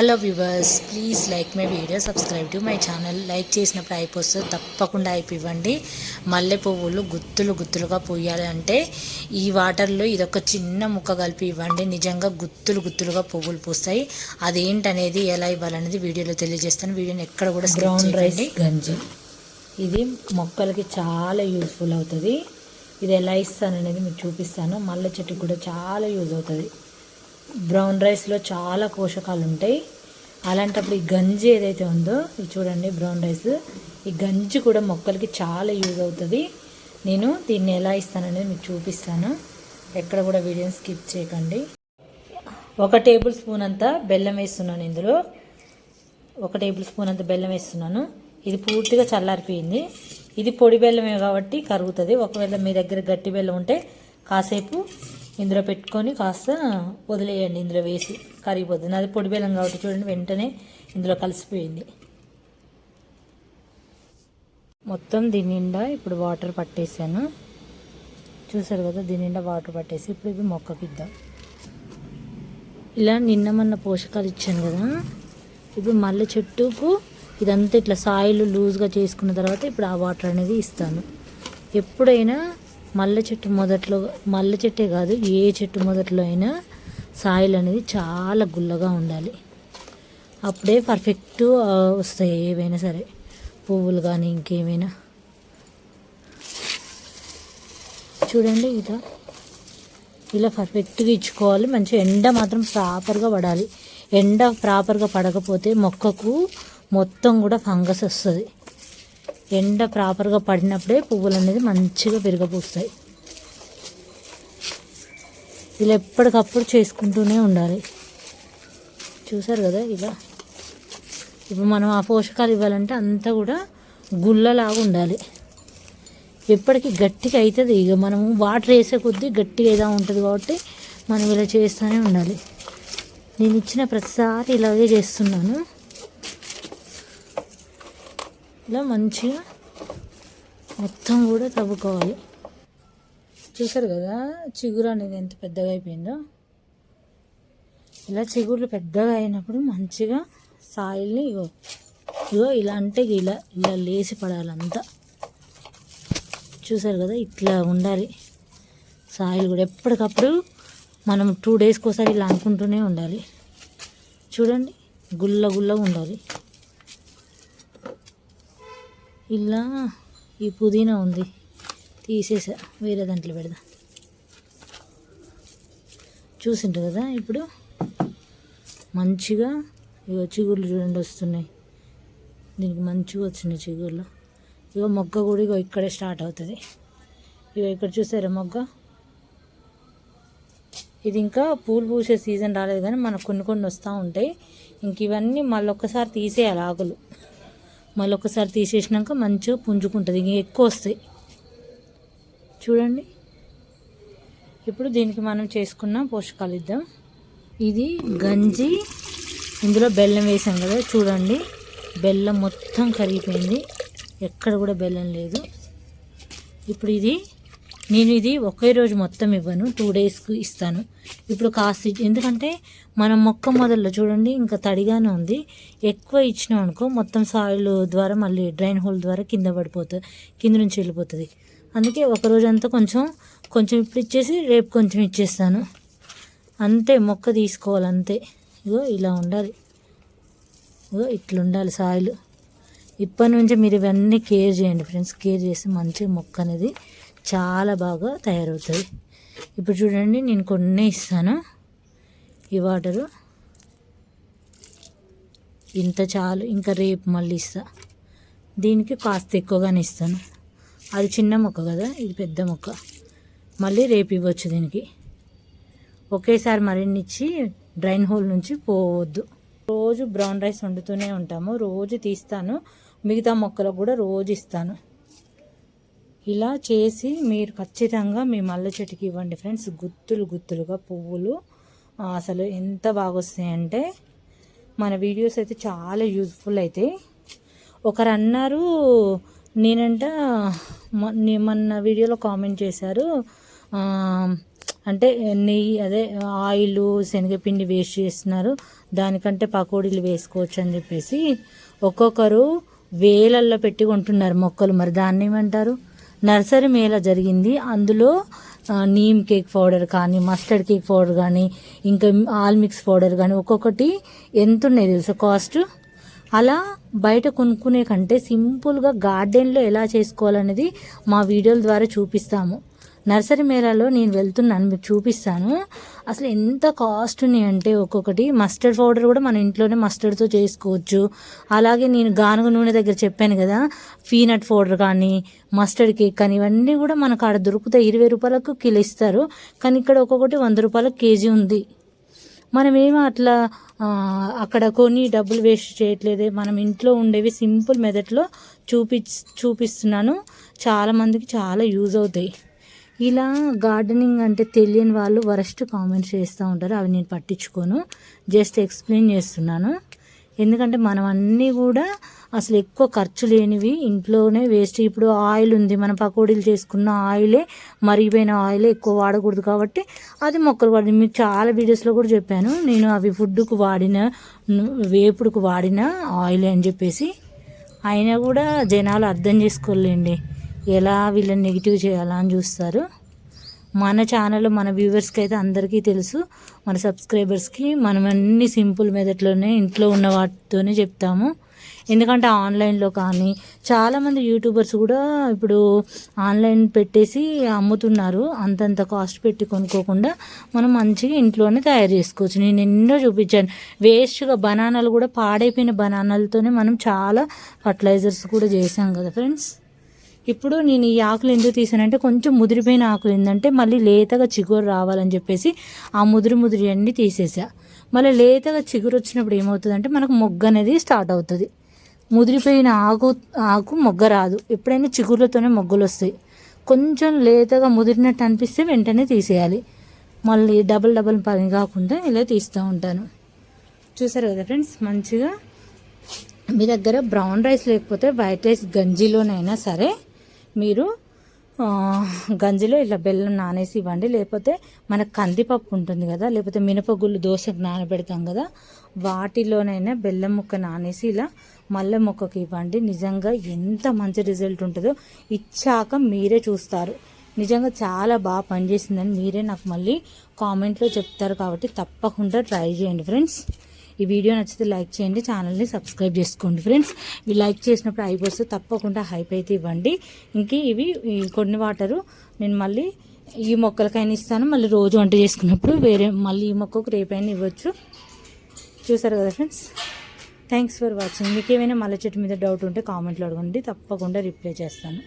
Hello viewers please like my video subscribe to my channel like చేసినప్పుడు అయిపోతే తప్పకుండా అయిపోయివ్వండి మల్లె పువ్వులు గుత్తులు గుత్తులుగా పోయాలి అంటే ఈ వాటర్లో ఇదొక చిన్న ముక్క కలిపి ఇవ్వండి. నిజంగా గుత్తులు గుత్తులుగా పువ్వులు పూస్తాయి. అదేంటనేది ఎలా ఇవ్వాలనేది వీడియోలో తెలియజేస్తాను. వీడియోని ఎక్కడ కూడా బ్రౌన్ రైస్ గంజి. ఇది మొక్కలకి చాలా యూస్ఫుల్ అవుతుంది. ఇది ఎలా ఇస్తాననేది మీకు చూపిస్తాను. మల్లె చెట్టుకి కూడా చాలా యూజ్ అవుతుంది. బ్రౌన్ రైస్లో చాలా పోషకాలు ఉంటాయి. అలాంటప్పుడు ఈ గంజి ఏదైతే ఉందో ఇది చూడండి బ్రౌన్ రైస్. ఈ గంజి కూడా మొక్కలకి చాలా యూజ్ అవుతుంది. నేను దీన్ని ఎలా ఇస్తాననేది మీకు చూపిస్తాను. ఎక్కడ కూడా వీడియోని స్కిప్ చేయకండి. ఒక టేబుల్ స్పూన్ అంతా బెల్లం వేస్తున్నాను ఇందులో. ఒక టేబుల్ స్పూన్ అంత బెల్లం వేస్తున్నాను. ఇది పూర్తిగా చల్లారిపోయింది. ఇది పొడి బెల్లమే కాబట్టి కరుగుతుంది. ఒకవేళ మీ దగ్గర గట్టి బెల్లం ఉంటే కాసేపు ఇందులో పెట్టుకొని కాస్త వదిలేయండి ఇందులో వేసి కరిగిపోతుంది. అది పొడి బెల్లం కాబట్టి చూడండి వెంటనే ఇందులో కలిసిపోయింది. మొత్తం దీని నిండా ఇప్పుడు వాటర్ పట్టేసాను. చూసారు కదా దీని నిండా వాటర్ పట్టేసి ఇప్పుడు ఇవి మొక్కకిద్దాం ఇలా నిన్న మొన్న పోషకాలు ఇచ్చాను కదా ఇప్పుడు మల్లె చెట్టుకు ఇదంతా ఇట్లా సాయిల్ లూజ్గా చేసుకున్న తర్వాత ఇప్పుడు ఆ వాటర్ అనేది ఇస్తాను. ఎప్పుడైనా మల్లె చెట్టు మొదట్లో మల్లె చెట్టే కాదు ఏ చెట్టు మొదట్లో అయినా సాయిల్ అనేది చాలా గుల్లగా ఉండాలి. అప్పుడే పర్ఫెక్ట్ వస్తాయి ఏవైనా సరే. పువ్వులు కానీ ఇంకేమైనా. చూడండి ఇలా ఇలా పర్ఫెక్ట్గా ఇచ్చుకోవాలి. మంచి ఎండ మాత్రం ప్రాపర్గా పడాలి. ఎండ ప్రాపర్గా పడకపోతే మొక్కకు మొత్తం కూడా ఫంగస్ వస్తుంది. ఎండ ప్రాపర్గా పడినప్పుడే పువ్వులు అనేది మంచిగా పెరగబోస్తాయి ఇలా ఎప్పటికప్పుడు చేసుకుంటూనే ఉండాలి. చూసారు కదా ఇలా ఇప్పుడు మనం ఆ పోషకాలు ఇవ్వాలంటే అంతా కూడా గుల్లలాగా ఉండాలి. ఎప్పటికీ గట్టిగా అవుతుంది ఇక మనము వాటర్ వేసే కొద్దీ గట్టిగా ఏదో ఉంటుంది కాబట్టి మనం ఇలా చేస్తూనే ఉండాలి. నేను ఇచ్చిన ప్రతిసారి ఇలాగే చేస్తున్నాను. ఇలా మంచిగా మొత్తం కూడా తవ్వుకోవాలి. చూసారు కదా చిగురు అనేది ఎంత పెద్దగా అయిపోయిందో? ఇలా చిగుర్లు పెద్దగా అయినప్పుడు మంచిగా సాయిల్ని ఇగో ఇగో ఇలా అంటే ఇలా ఇలా లేచి పడాలి అంతా. చూసారు కదా ఇట్లా ఉండాలి. సాయిల్ కూడా ఎప్పటికప్పుడు మనం టూ డేస్కి ఒకసారి ఇలా అనుకుంటూనే ఉండాలి. చూడండి గుల్ల గుల్లగా ఉండాలి. ఇలా ఈ పుదీనా ఉంది. తీసేసా. వేరే దాంట్లో పెడదాం చూసిండు కదా ఇప్పుడు? మంచిగా ఇగో చిగుళ్ళు చూడండి వస్తున్నాయి. దీనికి మంచిగా వచ్చినాయి చిగుళ్ళు ఇగో మొగ్గ కూడా ఇగో ఇక్కడే స్టార్ట్ అవుతుంది. ఇగో ఇక్కడ చూసారా మొగ్గ? ఇది ఇంకా పూలు పూసే సీజన్ రాలేదు కానీ మనకు కొన్ని కొన్ని వస్తూ ఉంటాయి. ఇంక ఇవన్నీ మళ్ళీ ఒక్కసారి తీసేయాలి ఆకులు. మళ్ళీ ఒకసారి తీసేసినాక మంచిగా పుంజుకుంటుంది ఇంక ఎక్కువ వస్తాయి. చూడండి. ఇప్పుడు దీనికి మనం చేసుకున్న పోషకాలు ఇద్దాం. ఇది గంజి ఇందులో బెల్లం వేసాం కదా చూడండి. బెల్లం మొత్తం కరిగిపోయింది. ఎక్కడ కూడా బెల్లం లేదు. ఇప్పుడు ఇది నేను ఇది ఒకే రోజు మొత్తం ఇవ్వను టూ డేస్కి ఇస్తాను. ఇప్పుడు కాస్త ఎందుకంటే మనం మొక్క మొదల్లో చూడండి ఇంకా తడిగానే ఉంది. ఎక్కువ ఇచ్చినాం అనుకో మొత్తం సాయిల్ ద్వారా మళ్ళీ డ్రైన్ హోల్ ద్వారా కింద పడిపోతుంది కింద నుంచి వెళ్ళిపోతుంది. అందుకే ఒక రోజు అంతా కొంచెం కొంచెం ఇప్పుడు ఇచ్చేసి రేపు కొంచెం ఇచ్చేస్తాను. అంతే మొక్క తీసుకోవాలి అంతే. ఇగో ఇలా ఉండాలి. ఇగో ఇట్లా ఉండాలి సాయిలు ఇప్పటి నుంచి మీరు ఇవన్నీ కేర్ చేయండి ఫ్రెండ్స్ కేర్ చేసి మంచి మొక్క అనేది చాలా బాగా తయారవుతుంది ఇప్పుడు చూడండి నేను కొన్ని ఇస్తాను. ఈ వాటరు. ఇంత చాలు ఇంకా రేపు మళ్ళీ ఇస్తా. దీనికి కాస్త ఎక్కువగానే ఇస్తాను. అది చిన్న మొక్క కదా ఇది పెద్ద మొక్క. మళ్ళీ రేపు ఇవ్వచ్చు దీనికి. ఒకేసారి మరిన్ని ఇచ్చి డ్రైన్ హోల్ నుంచి పోవద్దు. రోజు బ్రౌన్ రైస్ వండుతూనే ఉంటాము. రోజు తీస్తాను. మిగతా మొక్కలకు కూడా రోజు ఇస్తాను. ఇలా చేసి మీరు ఖచ్చితంగా మీ మల్లె చెట్టుకి ఇవ్వండి ఫ్రెండ్స్. గుత్తులు గుత్తులుగా పువ్వులు. అసలు ఎంత బాగా వస్తాయంటే మన వీడియోస్ అయితే చాలా యూజ్ఫుల్ అవుతాయి ఒకరు అన్నారు నేనంట మొన్న వీడియోలో కామెంట్ చేశారు. అంటే నెయ్యి అదే ఆయిల్ శనగపిండి వేస్ట్ చేస్తున్నారు. దానికంటే పకోడీలు వేసుకోవచ్చు అని చెప్పేసి ఒక్కొక్కరు వేలల్లో పెట్టి కొంటున్నారు మొక్కలు. మరి దాన్ని ఏమంటారు? నర్సరీ మేళ జరిగింది. అందులో నీమ్ కేక్ పౌడర్ కానీ మస్టర్డ్ కేక్ పౌడర్ కానీ ఇంకా ఆల్ మిక్స్ పౌడర్ కానీ ఒక్కొక్కటి ఎంత ఉన్నాయి తెలుసా కాస్ట్? అలా బయట కొనుక్కునే కంటే సింపుల్గా గార్డెన్లో ఎలా చేసుకోవాలనేది మా వీడియోల ద్వారా చూపిస్తాము. నర్సరీ మేళాలో నేను వెళ్తున్నాను మీకు చూపిస్తాను. అసలు ఎంత కాస్ట్ ఉన్నాయి అంటే ఒక్కొక్కటి. మస్టర్డ్ పౌడర్ కూడా మన ఇంట్లోనే మస్టర్డ్తో చేసుకోవచ్చు. అలాగే నేను గానుగ నూనె దగ్గర చెప్పాను కదా పీనట్ పౌడర్ కానీ మస్టర్డ్ కేక్ కానీ ఇవన్నీ కూడా మనకు ఆడ దొరుకుతాయి. ఇరవై రూపాయలకు కిలో ఇస్తారు. కానీ ఇక్కడ ఒక్కొక్కటి వంద రూపాయలకు కేజీ ఉంది. మనమేమో అట్లా అక్కడ కొని డబ్బులు వేస్ట్ చేయట్లేదే. మనం ఇంట్లో ఉండేవి సింపుల్ మెథడ్లో చూపి చూపిస్తున్నాను. చాలామందికి చాలా యూజ్ అవుతాయి. ఇలా గార్డెనింగ్ అంటే తెలియని వాళ్ళు వరస్ట్ కామెంట్స్ చేస్తూ ఉంటారు. అవి నేను పట్టించుకోను. జస్ట్ ఎక్స్ప్లెయిన్ చేస్తున్నాను. ఎందుకంటే మనం అన్నీ కూడా అసలు ఎక్కువ ఖర్చు లేనివి ఇంట్లోనే వేస్ట్ ఇప్పుడు ఆయిల్ ఉంది. మనం పకోడీలు చేసుకున్న ఆయిలే మరిగిపోయిన ఆయిలే ఎక్కువ వాడకూడదు కాబట్టి అది మొక్కలు వాడి మీకు చాలా వీడియోస్లో కూడా చెప్పాను. నేను అవి ఫుడ్కు వాడిన వేపుడుకు వాడిన ఆయిల్ అని చెప్పేసి. అయినా కూడా జనాలు అర్థం చేసుకోలేండి. ఎలా వీళ్ళని నెగిటివ్ చేయాలా అని చూస్తారు. మన ఛానల్ మన వ్యూవర్స్కి అయితే అందరికీ తెలుసు. మన సబ్స్క్రైబర్స్కి మనం అన్ని సింపుల్ మెథడ్లోనే ఇంట్లో ఉన్న వాటితోనే చెప్తాము. ఎందుకంటే ఆన్లైన్లో కానీ చాలామంది యూట్యూబర్స్ కూడా ఇప్పుడు ఆన్లైన్ పెట్టేసి అమ్ముతున్నారు. అంతంత కాస్ట్ పెట్టి కొనుక్కోకుండా మనం మంచిగా ఇంట్లోనే తయారు చేసుకోవచ్చు. నేను ఎన్నో చూపించాను. వేస్ట్గా బనానాలు కూడా పాడైపోయిన బనానాలతోనే మనం చాలా ఫర్టిలైజర్స్ కూడా చేసాం కదా ఫ్రెండ్స్. ఇప్పుడు నేను ఈ ఆకులు ఎందుకు తీసానంటే కొంచెం ముదిరిపోయిన ఆకులు ఏంటంటే మళ్ళీ లేతగా చిగురు రావాలని చెప్పేసి ఆ ముదిరి ముదిరి అన్నీ తీసేసా. మళ్ళీ లేతగా చిగురు వచ్చినప్పుడు ఏమవుతుందంటే మనకు మొగ్గ అనేది స్టార్ట్ అవుతుంది. ముదిరిపోయిన ఆకు ఆకు మొగ్గ రాదు. ఎప్పుడైనా చిగుర్లతోనే మొగ్గలు వస్తాయి. కొంచెం లేతగా ముదిరినట్టు అనిపిస్తే వెంటనే తీసేయాలి. మళ్ళీ డబల్ డబల్ పని కాకుండా ఇలా తీస్తూ ఉంటాను. చూసారు కదా ఫ్రెండ్స్ మంచిగా మీ దగ్గర బ్రౌన్ రైస్ లేకపోతే వైట్ రైస్ గంజిలోనైనా సరే మీరు గంజిలో ఇలా బెల్లం నానేసి ఇవ్వండి. లేకపోతే మనకు కందిపప్పు ఉంటుంది కదా లేకపోతే మినపగుళ్ళు దోశకు నానబెడతాం కదా వాటిలోనైనా బెల్లం ముక్క నానేసి ఇలా మల్లె మొక్కకి ఇవ్వండి. నిజంగా ఎంత మంచి రిజల్ట్ ఉంటుందో ఇచ్చాక మీరే చూస్తారు. నిజంగా చాలా బాగా పనిచేసిందని మీరే నాకు మళ్ళీ కామెంట్లో చెప్తారు కాబట్టి తప్పకుండా ట్రై చేయండి ఫ్రెండ్స్. ఈ వీడియో నచ్చితే లైక్ చేయండి ఛానల్ని సబ్స్క్రైబ్ చేసుకోండి ఫ్రెండ్స్. ఇవి లైక్ చేసినప్పుడు అయిపోతే తప్పకుండా హైప్ అయితే ఇవ్వండి. ఇంక ఇవి కొన్ని వాటరు నేను మళ్ళీ ఈ మొక్కలకైనా ఇస్తాను. మళ్ళీ రోజు వంట చేసుకున్నప్పుడు వేరే మళ్ళీ ఈ మొక్కకు రేపైనా ఇవ్వచ్చు. చూసారు కదా ఫ్రెండ్స్? థ్యాంక్స్ ఫర్ వాచింగ్ మీకు ఏమైనా మళ్ళీ చెట్టు మీద డౌట్ ఉంటే కామెంట్లో అడగండి. తప్పకుండా రిప్లై చేస్తాను.